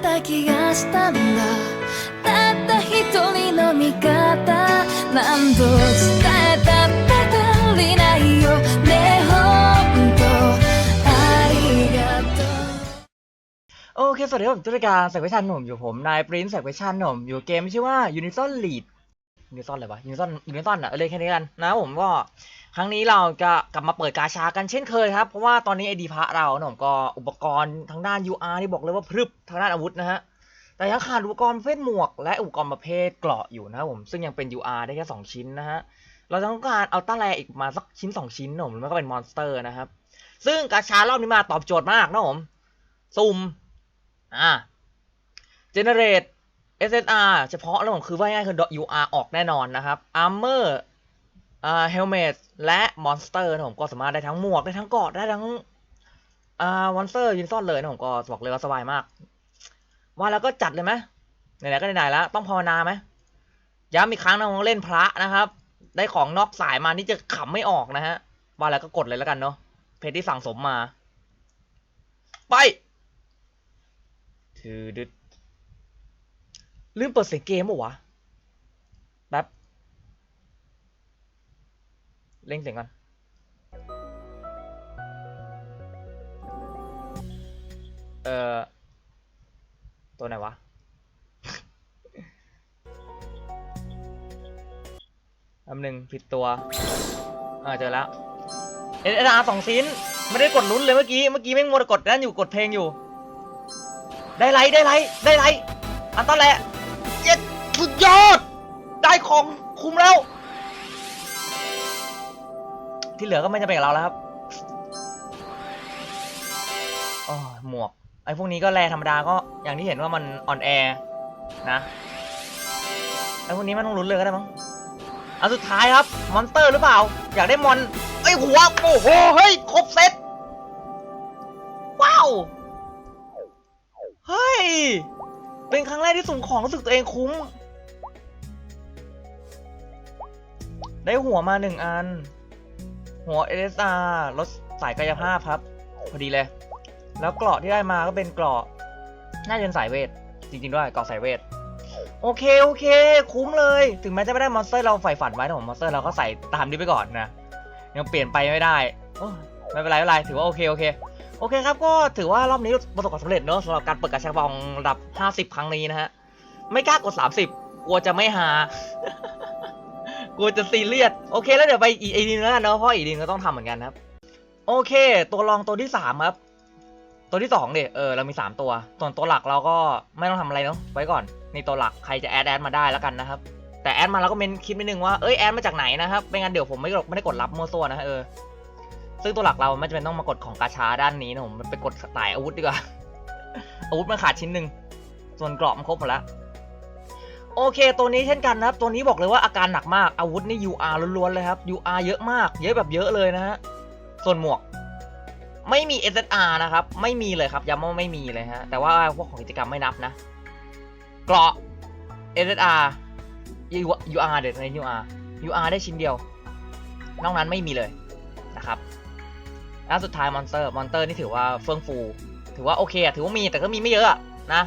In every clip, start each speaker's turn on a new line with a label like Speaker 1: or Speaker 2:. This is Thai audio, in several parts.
Speaker 1: た気がしたんだたった一人の味方何度伝えたって足りないよねほんとありがとう
Speaker 2: โอเค สวัสดีครับผมตุลการแสกเวชันผมอยู่ผม นายปรินซ์แสกเวชันผมอยู่เกมชื่อว่า Unison Lead Unison อะไรวะ Unison Unison อะเออเลยแค่นี้กันนะผมก็ ครั้งนี้เราจะกลับมาเปิดกาชากันเช่นเคยครับ เพราะว่าตอนนี้ไอดีพระเราเนี่ยผมก็อุปกรณ์ทางด้าน UR ที่บอกเลยว่าพรึบทางด้านอาวุธนะฮะ แต่ยังขาดอุปกรณ์ประเภทหมวก และอุปกรณ์ประเภทเกราะอยู่นะผม ซึ่งยังเป็น UR ได้แค่ 2 ชิ้นนะฮะ เราต้องการเอาต้าแรอีกมาสักชิ้น 2 ชิ้นนะผมแล้วก็เป็นมอนสเตอร์นะครับ ซึ่งกาชารอบนี้มาตอบโจทย์มากนะผม สุ่ม อ่า generate SSR เฉพาะแล้วผมคือว่าง่ายคือ .ur ออกแน่นอนนะครับ armor อ่า helmet และ monster นะผมก็สามารถได้ทั้งหมวกได้ทั้งเกราะได้ทั้งอ่า monster ยืนซ่อนเลยนะผมก็บอกเลยว่าสบายมาก ว่าแล้วก็จัดเลยไหมไหนๆก็ไหนๆแล้ว ต้องภาวนาไหมย้ำอีกครั้งนะผมเล่นพระนะครับ ได้ของนอกสายมานี่จะขำไม่ออกนะฮะ ว่าแล้วก็กดเลยแล้วกันเนาะเพจที่สั่งสมมา ไปถือดึดลืมเปิดเสียงเกมปะวะแป๊บ เล่งเสียงก่อน เอ่อ ตัวไหนวะ อันหนึ่งผิดตัว อ่าเจอแล้ว เอเออาร์สองชิ้น ไม่ได้กดลุ้นเลยเมื่อกี้ เมื่อกี้แม่งมัวแต่กดนั่นอยู่กดเพลงอยู่ ได้ไรได้ไรได้ไรอันตอนแหละเย็ดสุดยอด ได้ของคุ้มแล้ว ที่เหลือก็ไม่จะเป็นกับเราแล้วครับอ๋อหมวก ไอ้พวกนี้ก็แรธรรมดาก็อย่างที่เห็นว่ามันอ่อนแอนะ ไอ้พวกนี้มันต้องลุ้นเลยก็ได้มั้งอันสุดท้ายครับ มอนสเตอร์หรือเปล่า อยากได้มอนไอ้หัวโอ้โห เฮ้ย ครบเซต ว้าว เฮ้ย เป็นครั้งแรกที่สุ่มของรู้สึกตัวเองคุ้ม ได้หัวมาหนึ่งอัน หัว SSR ลดสายกายภาพครับ พอดีเลย แล้วเกราะที่ได้มาก็เป็นเกราะน่าจะเป็นสายเวท จริงๆด้วยเกราะสายเวท โอเคโอเค คุ้มเลย ถึงแม้จะไม่ได้มอนสเตอร์เราใฝ่ฝันไว้แต่ผมมอนสเตอร์เราก็ใส่ตามนี้ไปก่อนนะ ยังเปลี่ยนไปไม่ได้ไม่เป็นไรไม่เป็นไรถือว่าโอเคโอเคโอเคครับก็ถือว่ารอบนี้ประสบความสำเร็จเนอะสำหรับการเปิดกระชับองระดับ 50 ครั้งนี้นะฮะ ไม่กล้ากด 30 กลัวจะไม่หา กลัวจะซีเรียสโอเค แล้วเดี๋ยวไปอีกอีกนึงแล้วกันเนอะเพราะอีกทีนึงก็ต้องทำเหมือนกันครับ โอเค ตัวรองตัวที่สามครับ ตัวที่สองเด็เออเรามีสามตัวส่วนตัวหลักเราก็ไม่ต้องทำอะไรเนาะไว้ก่อนนี่ตัวหลักใครจะแอดแอดมาได้แล้วกันนะครับ แต่แอดมาเราก็เมนคิดนิดนึงว่าเอ้ยแอดมาจากไหนนะครับไม่งั้นเดี๋ยวผมไม่ไม่ได้กดรับมั่วซั่วนะฮะเออซึ่งตัวหลักเราไม่จำเป็นต้องมากดของกาชาด้านนี้นะผมไปกดสายอาวุธดีกว่าอาวุธมันขาดชิ้นหนึ่งส่วนเกราะมันครบหมดแล้ว โอเค ตัวนี้เช่นกันนะครับ ตัวนี้บอกเลยว่าอาการหนักมาก อาวุธนี่ UR ล้วนๆเลยครับ UR เยอะมาก เยอะแบบเยอะเลยนะฮะ ส่วนหมวก ไม่มี SSR นะครับ ไม่มีเลยครับย้ำว่าไม่มีเลยฮะ แต่ว่าพวกของกิจกรรมไม่นับนะ เกราะ SSR UR เด็ดใน UR UR ได้ชิ้นเดียว นอกนั้นไม่มีเลยนะครับแล้วสุดท้ายมอนสเตอร์ มอนสเตอร์นี่ถือว่าเฟื่องฟู ถือว่าโอเคอะถือว่ามีแต่ก็มีไม่เยอะนะ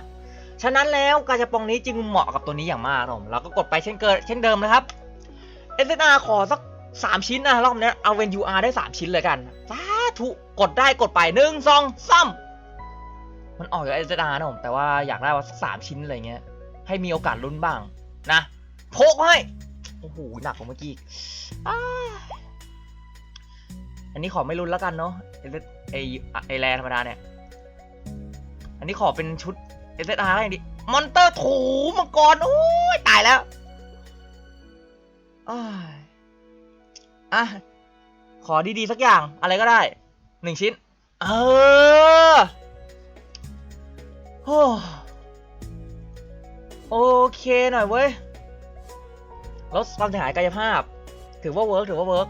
Speaker 2: ฉะนั้นแล้วกาจะปองนี้จึงเหมาะกับตัวนี้อย่างมากครับผมเราก็กดไปเช่นเกิดเช่นเดิมนะครับ SNR ขอสัก 3 ชิ้นนะรอบนี้เอาเวน UR ได้ 3 ชิ้นเลยกันสาธุกดได้กดไปหนึ่งสองซ้ำมันออกจาก SNR นะผมแต่ว่าอยากได้ว่าสักสามชิ้นอะไรเงี้ยให้มีโอกาสลุ้นบ้างนะโพกให้โอ้โหหนักกว่าเมื่อกี้อันนี้ขอไม่ลุ้นแล้วกันเนาะไอไอไอแรธรรมดาเนี่ย อันนี้ขอเป็นชุด SSR อะไรดิมอนเตอร์ถูมังกรโอ้ยตายแล้วอ้ายอะขอดีๆสักอย่างอะไรก็ได้หนึ่งชิ้น เออโอ้โอเคหน่อยเว้ยลดความเสียหายกายภาพ ถือว่าเวิร์กถือว่าเวิร์ก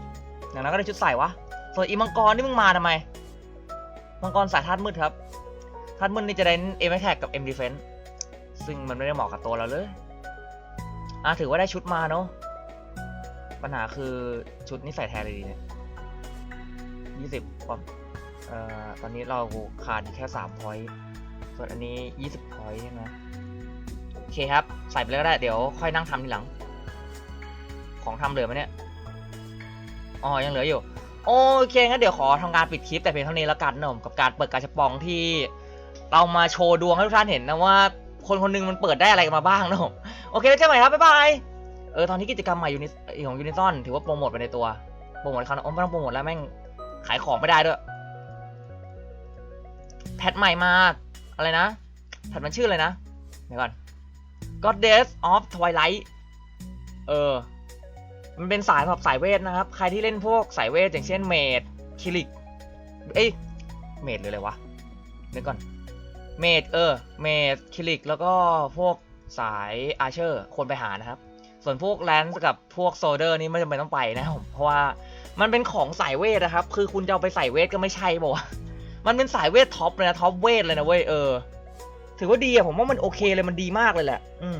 Speaker 2: อย่างนั้นก็ได้ชุดใส่วะ ส่วนอีมังกรนี่มึงมาทำไม มังกรสายธาตุมืดครับ ธาตุมืดนี่จะได้ M Attack กับ M Defense ซึ่งมันไม่ได้เหมาะกับตัวเราเลยอะถือว่าได้ชุดมาเนาะปัญหาคือชุดนี้ใส่แทนเลยดีเนี่ยยี่สิบความเอ่อตอนนี้เราขาดแค่สามพอยต์ส่วนอันนี้20พอยต์ใช่ไหมโอเคครับ ใส่ไปเลยก็ได้ เดี๋ยวค่อยนั่งทำทีหลัง ของทำเหลือไหมเนี่ย อ๋อ ยังเหลืออยู่ โอเคงั้นเดี๋ยวขอทำการปิดคลิปแต่เพียงเท่านี้แล้วกันนะผมกับการเปิดกาชปองที่ เรามาโชว์ดวงให้ทุกท่านเห็นนะว่า คนคนหนึงมันเปิดได้อะไรกันมาบ้างนะผมโอเคแล้วเจอกันใหม่ครับบ๊ายบายเออตอนนี้กิจกรรมใหม่ยูนิของยูนิซอนถือว่าโปรโมทไปในตัวโปรโมทเขาโอ้ไม่ต้องโปรโมทแล้วแม่งขายของไม่ได้ด้วยแพทใหม่มาอะไรนะแพทมันชื่ออะไรนะเดี๋ยวก่อน Goddess of Twilight เออ มันเป็นสายแบบสายเวทนะครับ ใครที่เล่นพวกสายเวทอย่างเช่นเมดคิลิก เอ้ย เมดหรืออะไรวะเดี๋ยวก่อน เมดเออเมดคิลิกแล้วก็พวกสายอาเชอร์ควรไปหานะครับ ส่วนพวกแลนส์กับพวกโซเดอร์นี่ไม่จำเป็นต้องไปนะผมเพราะว่ามันเป็นของสายเวทนะครับ คือคุณจะเอาไปใส่เวทก็ไม่ใช่บอกว่ามันเป็นสายเวทท็อปเลยนะท็อปเวทเลยนะเว้ยเออ ถือว่าดีอะผมว่ามันโอเคเลยมันดีมากเลยแหละ อืม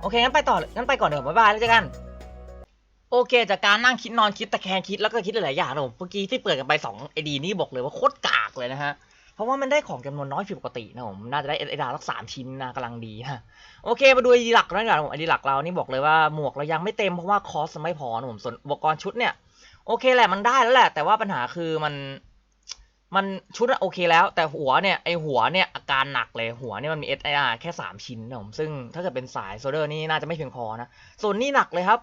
Speaker 2: โอเคงั้นไปต่อเลยงั้นไปก่อนเดี๋ยวบ๊ายบายแล้วเจอกัน โอเค จากการนั่งคิดนอนคิดตะแคงคิดแล้วก็คิดหลายๆอย่างนะผมเมื่อกี้ที่เปิดกันไป2ไอดีนี่บอกเลยว่าโคตรกากเลยนะฮะเพราะว่ามันได้ของจำนวนน้อยผิดปกตินะผมน่าจะได้ไอดาสักสามชิ้นนะกำลังดีฮะโอเคมาดูไอดีหลักแล้วกันผมไอดีหลักเรานี่บอกเลยว่าหมวกเรายังไม่เต็มเพราะว่าคอสไม่พอนะผมส่วนอุปกรณ์ชุดเนี่ยโอเคแหละมันได้แล้วแหละ แต่ว่าปัญหาคือมันมันชุดโอเคแล้ว แต่หัวเนี่ยไอหัวเนี่ยอาการหนักเลยหัวเนี่ยมันมี SIR แค่ 3 ชิ้นนะผมซึ่งถ้าเกิดเป็นสายโซเดอร์นี่น่าจะไม่เพียงพอนะส่วนนี่หนักเลยครับ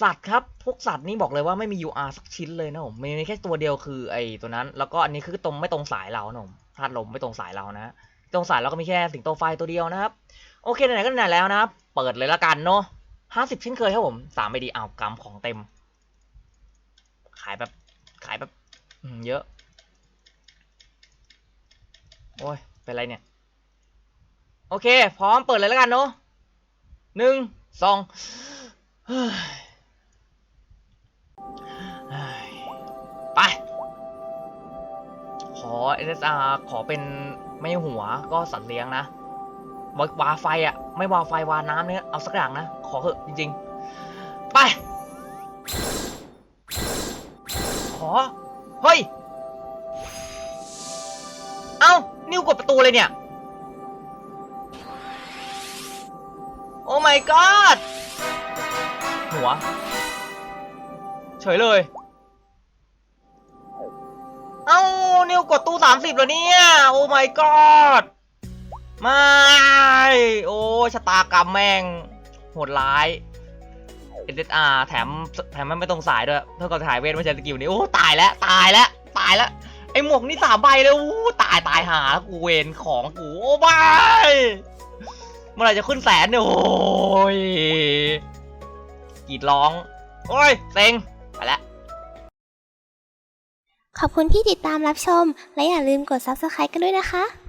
Speaker 2: สัตว์ครับพวกสัตว์นี่บอกเลยว่าไม่มี UR สักชิ้นเลยนะผมมีแค่ตัวเดียวคือไอ้ตัวนั้น แล้วก็อันนี้คือตรงไม่ตรงสายเรานะผมธาตุลมไม่ตรงสายเรานะตรงสายเราก็มีแค่สิงโตไฟตัวเดียวนะครับ โอเคไหนๆก็ไหนแล้วนะครับ เปิดเลยละกันเนาะห้าสิบเช่นเคยครับผมสามไปดีเอาวกำของเต็ม ขายแบบขายแบบอืเยอะ โอ้ย เป็นไรเนี่ย โอเค พร้อมเปิดเลยล้วกันเนาะหนึ่งสอง อ SSR ขอเป็นไม่หัวก็สัตว์เลี้ยงนะวาวาไฟอะไม่วาไฟวาน้ำเนี่ยเอาสักอย่างนะ ขอเถอะจริง ๆ ไป ขอ เฮ้ย เอ้า นิ้วกดประตูเลยเนี่ย โอ้ my god หัว เฉยเลย เอ้า นิวกดตู้สามสิบแล้วเนี่ย โอ้ my god ไม่ โอ้ชะตากรรมแม่งโหดร้าย SSR แถมแถมมันไม่ตรงสายด้วย เท่ากับถ่ายเวทไม่ใช่สกิลนี้ โอ้ ตายแล้ว ตายแล้ว ตายแล้ว ไอหมวกนี่สามใบเลยอู้ตายตายหา กูเวนของกู โอ้บายเมื่อไรจะขึ้นแสนเนี่ย โอ้ยกรีดร้อง โอ้ยเซ็ง
Speaker 3: ขอบคุณที่ติดตามรับชม และอย่าลืมกด subscribe กันด้วยนะคะ